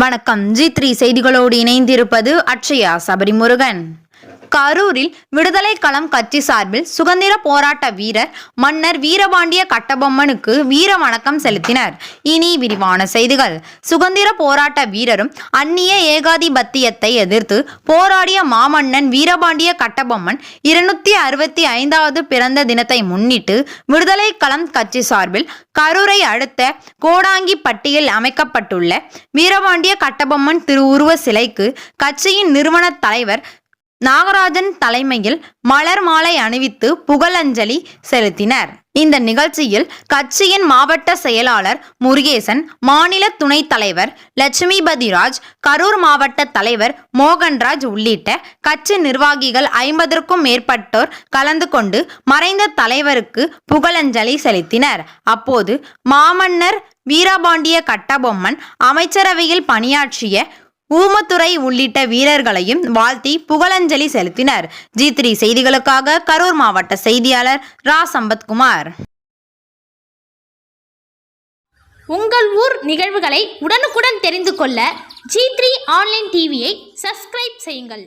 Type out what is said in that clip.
வணக்கம். G three செய்திகளோடு இணைந்திருப்பது அட்சயா சபரிமுருகன். கரூரில் விடுதலை களம் கட்சி சார்பில் சுதந்திர போராட்ட வீரர் மன்னர் வீரபாண்டிய கட்டபொம்மனுக்கு வீர வணக்கம் செலுத்தினர். இனி விரிவான செய்திகள். சுதந்திர போராட்ட வீரரும் அந்நிய ஏகாதிபத்தியத்தை எதிர்த்து போராடிய மாமன்னன் வீரபாண்டிய கட்டபொம்மன் இருநூத்தி அறுபத்தி ஐந்தாவது பிறந்த தினத்தை முன்னிட்டு விடுதலை களம் கட்சி சார்பில் கரூரை அடுத்த கோடாங்கி பட்டியில் அமைக்கப்பட்டுள்ள வீரபாண்டிய கட்டபொம்மன் திருவுருவ சிலைக்கு கட்சியின் நிறுவன தலைவர் நாகராஜன் தலைமையில் மலர் மாலை அணிவித்து புகழஞ்சலி செலுத்தினர். இந்த நிகழ்ச்சியில் கட்சியின் மாவட்ட செயலாளர் முருகேசன் மாநில துணைத் தலைவர் லட்சுமிபதிராஜ் கரூர் மாவட்ட தலைவர் மோகன்ராஜ் உள்ளிட்ட கட்சி நிர்வாகிகள் ஐம்பதற்கும் மேற்பட்டோர் கலந்து கொண்டு மறைந்த தலைவருக்கு புகழஞ்சலி செலுத்தினர். அப்போது மாமன்னர் வீரபாண்டிய கட்டபொம்மன் அமைச்சரவையில் பணியாற்றிய ஊமத்துறை உள்ளிட்ட வீரர்களையும் வாழ்த்தி புகழஞ்சலி செலுத்தினர். ஜி த்ரீ செய்திகளுக்காக கரூர் மாவட்ட செய்தியாளர் ரா சம்பத்குமார் உங்கள் ஊர் நிகழ்வுகளை உடனுக்குடன் தெரிந்து கொள்ள ஜி த்ரீ ஆன்லைன் டிவியை சப்ஸ்கிரைப் செய்யுங்கள்.